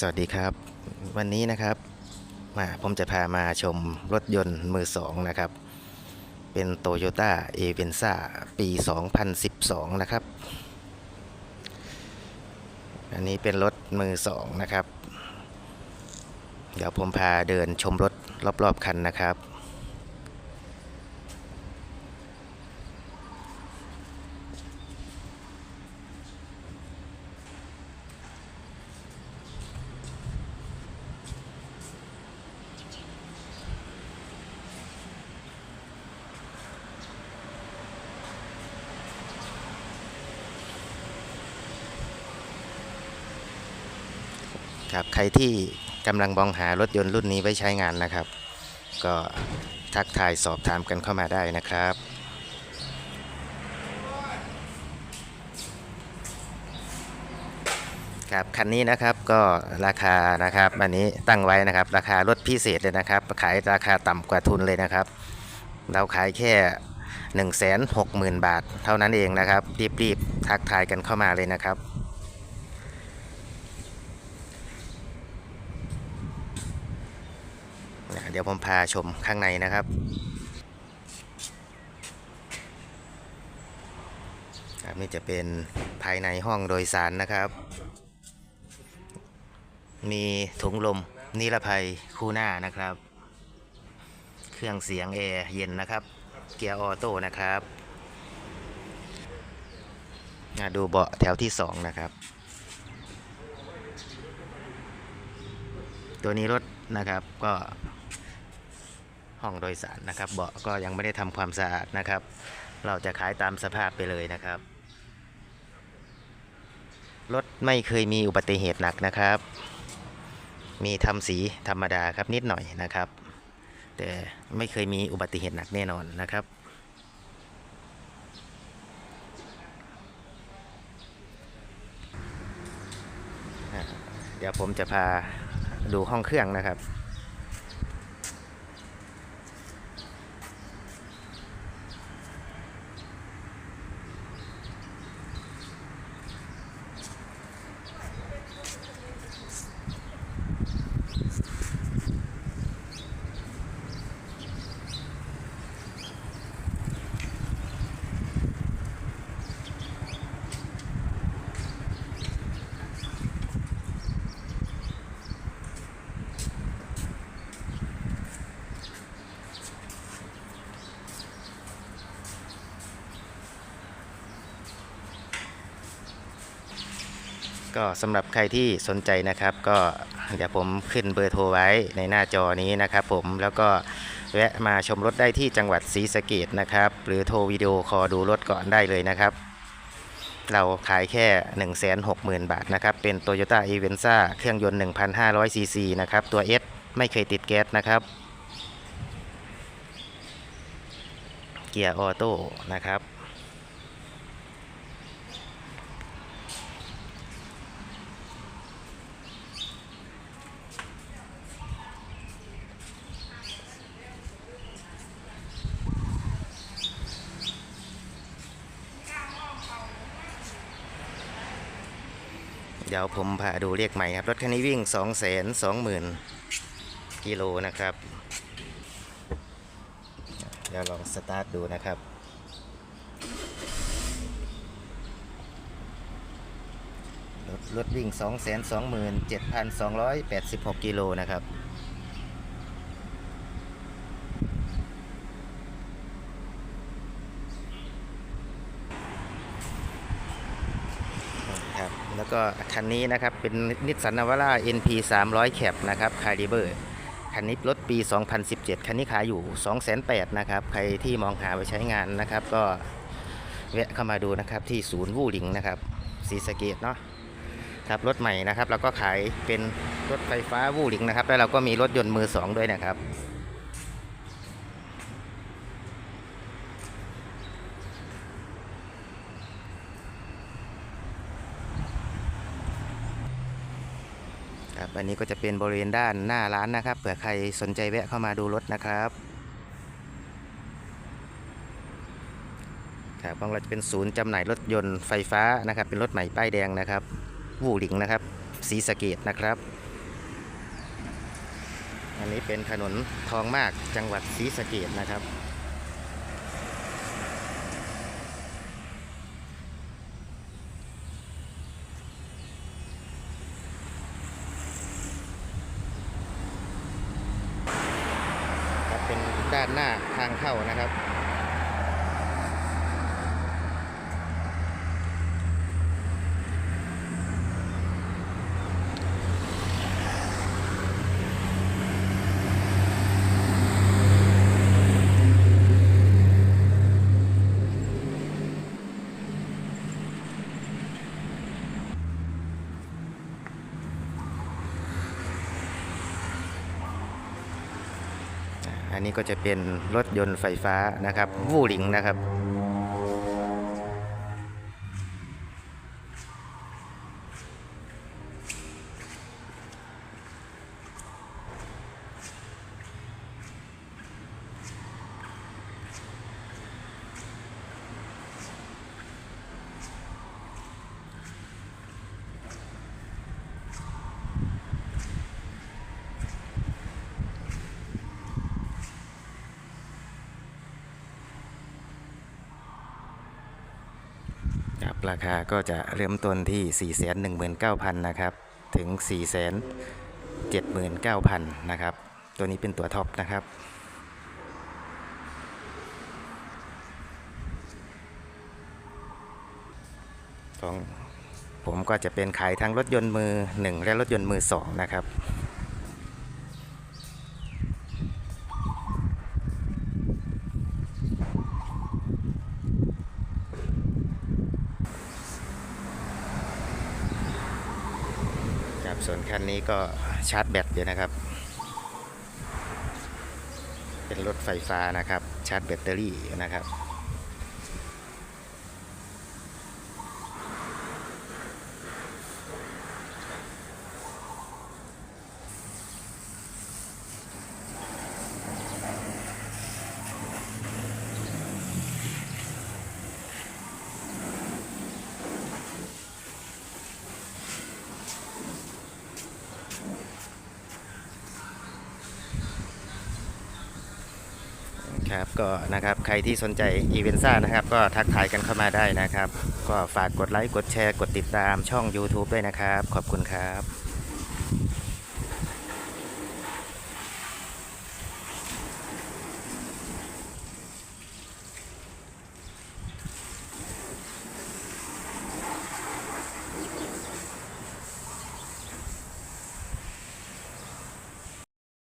สวัสดีครับ วันนี้นะครับมาผมจะพามาชมรถยนต์มือสองนะครับ เป็น Toyota a v e n z a ปี 2012 นะครับ อันนี้เป็นรถมือสองนะครับ เดี๋ยวผมพาเดินชมรถรอบๆคันนะครับ ครับใครที่กำลังมองหารถยนต์รุ่นนี้ไว้ใช้งานนะครับ ก็ทักทายสอบถามกันเข้ามาได้นะครับครับคันนี้นะครับก็ราคานะครับอันนี้ตั้งไว้นะครับ ราคารถพิเศษเลยนะครับ ขายราคาต่ำกว่าทุนเลยนะครับ เราขายแค่ 1 6 0 0 0 0 บาท เท่านั้นเองนะครับ รีบๆทักทายกันเข้ามาเลยนะครับ นะ เดี๋ยวผมพาชมข้างในนะครับ ครับนี่จะเป็นภายในห้องโดยสารนะครับ มีถุงลมนิรภัยคู่หน้านะครับ เครื่องเสียงแอร์เย็นนะครับ เกียร์ออโต้นะครับดูเบาะแถวที่2นะครับตัวนี้รถนะครับก็ ห้องโดยสารนะครับ เบาะก็ยังไม่ได้ทำความสะอาดนะครับ เราจะขายตามสภาพไปเลยนะครับ รถไม่เคยมีอุบัติเหตุหนักนะครับ มีทำสีธรรมดาครับนิดหน่อยนะครับ แต่ไม่เคยมีอุบัติเหตุหนักแน่นอนนะครับเดี๋ยวผมจะพาดูห้องเครื่องนะครับ ก็สำหรับใครที่สนใจนะครับ ก็เดี๋ยวผมขึ้นเบอร์โทรไว้ในหน้าจอนี้นะครับ ผมแล้วก็แวะมาชมรถได้ที่จังหวัดศรีสะเกดนะครับ หรือโทรวิดีโอคอลดูรถก่อนได้เลยนะครับ เราขายแค่ 160,000 บาทนะครับ เป็น Toyota e v e n z a เครื่องยนต์ 1,500 ซีซีนะครับ ตัว S ไม่เคยติดแก๊สนะครับ เกียร์ออโต้นะครับ เดี๋ยวผมพาดูเรียกใหม่ครับ รถคันนี้วิ่ง 2 2 0 0 0 0กิโลนะครับ เดี๋ยวลองสตาร์ทดูนะครับรถรถวิ่ง 2 2 7 2 8 6 กิโลนะครับ ครับ แล้วก็คันนี้นะครับเป็นนิสสันนาวาร่า NP 300แคปนะครับคาริเบอร์คันนี้รถปี 2017 คันนี้ขายอยู่ 208,000นะครับ ใครที่มองหาไปใช้งานนะครับ ก็แวะเข้ามาดูนะครับที่ศูนย์วู่หลิงนะครับศรีสเกดเนาะครับรถใหม่นะครับเราก็ขายเป็นรถไฟฟ้าวู่หลิงนะครับ แล้วเราก็มีรถยนต์มือสองด้วยนะครับ อันนี้ก็จะเป็นบริเวณด้านหน้าร้านนะครับ เผื่อใครสนใจแวะเข้ามาดูรถนะครับครับของเราจะเป็นศูนย์จำหน่ายรถยนต์ไฟฟ้านะครับ เป็นรถใหม่ป้ายแดงนะครับ วูหลิงนะครับสีสเกตนะครับ อันนี้เป็นถนนทองมากจังหวัดสีสเกตนะครับ ด้านหน้าทางเข้านะครับ อันนี้ก็จะเป็นรถยนต์ไฟฟ้านะครับ วูหลิงนะครับ ค ราคาก็จะเริ่มต้นที่ 419,000 นะครับ ถึง 479,000 นะครับ ตัวนี้เป็นตัวท็อปนะครับของผมก็จะเป็นขายทั้งรถยนต์มือ 1 และรถยนต์มือ 2 นะครับ ส่วนคันนี้ก็ชาร์จแบตอยู่นะครับ เป็นรถไฟฟ้านะครับ ชาร์จแบตเตอรี่นะครับ ครับก็นะครับใครที่สนใจอีเวนซ่านะครับ ก็ทักทายกันเข้ามาได้นะครับ ก็ฝากกดไลค์กดแชร์กดติดตามช่อง YouTube ด้วยนะครับ ขอบคุณครับ